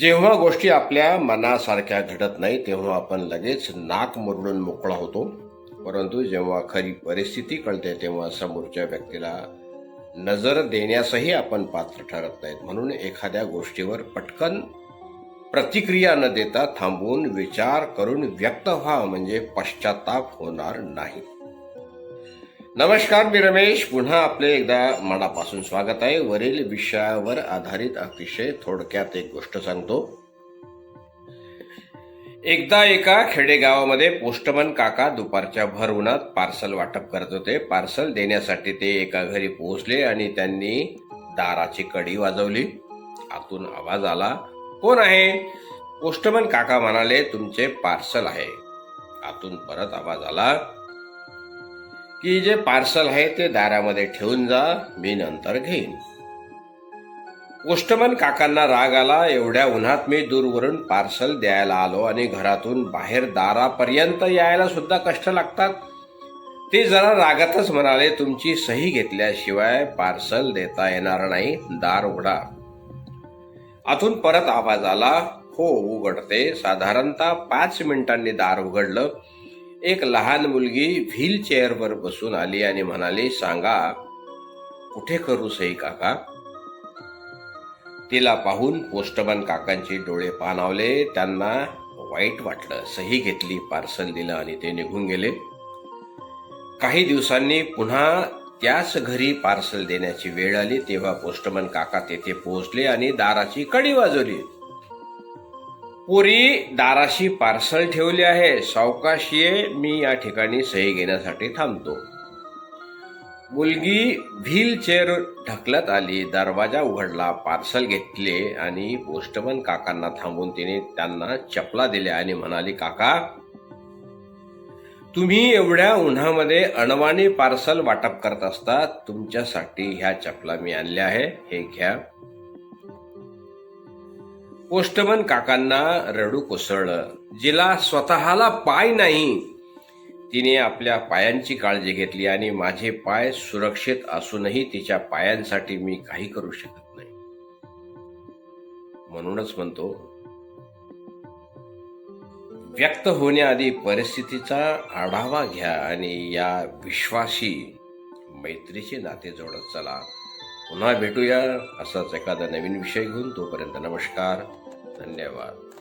जेव्हा गोष्टी आपल्या मनासारख्या घडत नाही तेव्हा आपण लगेच नाक मुरडून मोकळा होतो. परंतु जेव्हा खरी परिस्थिती कळते तेव्हा समोरच्या व्यक्तीला नजर देण्यासही आपण पात्र ठरत नाहीत. म्हणून एखाद्या गोष्टीवर पटकन प्रतिक्रिया न देता थांबून विचार करून व्यक्त व्हा म्हणजे पश्चाताप होणार नाही. नमस्कार मी रमेश. पुन्हा आपले एकदा मनापासून स्वागत आहे. वरील विषयावर आधारित अतिशय थोडक्यात एक गोष्ट सांगतो. एकदा एका खेडेगावामध्ये पोस्टमन काका दुपारच्या भर उन्हात पार्सल वाटप करत होते. पार्सल देण्यासाठी ते एका घरी पोहोचले आणि त्यांनी दाराची कडी वाजवली. आतून आवाज आला कोण आहे? पोस्टमन काका म्हणाले तुमचे पार्सल आहे. आतून परत आवाज आला की जे पार्सल आहे ते दारामध्ये ठेवून जा मी नंतर घेईन. पोस्टमन काकांना राग आला एवढ्या उन्हात मी दूरवरून पार्सल द्यायला आलो आणि घरातून बाहेर दारापर्यंत यायला सुद्धा कष्ट लागतात. ते जरा रागातच म्हणाले तुमची सही घेतल्याशिवाय पार्सल देता येणार नाही दार उघडा. आतून परत आवाज आला हो उघडते. साधारणतः पाच मिनिटांनी दार उघडलं एक लहान मुलगी व्हील चेअरवर बसून आली आणि म्हणाली सांगा कुठे करू सही काका? तिला पाहून पोस्टमन काकांचे डोळे पाणावले. त्यांना वाईट वाटलं. सही घेतली पार्सल दिलं आणि ते निघून गेले. काही दिवसांनी पुन्हा त्याच घरी पार्सल देण्याची वेळ आली. तेव्हा पोस्टमन काका तेथे पोहोचले आणि दाराची कडी वाजवली. पुरी दाराशी पार्सल ठेवले आहे. सावकाशी मी या ठिकाणी सही घेण्यासाठी थांबतो. मुलगी व्हील चेअर ढकलत आली. दरवाजा उघडला पार्सल घेतले आणि पोस्टमन काकांना थांबून तिने त्यांना चपला दिल्या आणि म्हणाली काका तुम्ही एवढ्या उन्हामध्ये अणवाणी पार्सल वाटप करत असता तुमच्यासाठी ह्या चपला मी आणल्या आहे. हे घ्या. पोस्टमन काकांना रडू कोसळलं. जिला स्वतःला पाय नाही. तिने आपल्या पायांची काळजी घेतली आणि माझे पाय सुरक्षित असूनही तिच्या पायांसाठी मी काही करू शकत नाही. म्हणूनच म्हणतो व्यक्त होण्याआधी परिस्थितीचा आढावा घ्या आणि या विश्वासी मैत्रीचे नाते जोडत चला. पुन्हा भेटूया असाच एखादा नवीन विषय घेऊन. तोपर्यंत नमस्कार. धन्यवाद.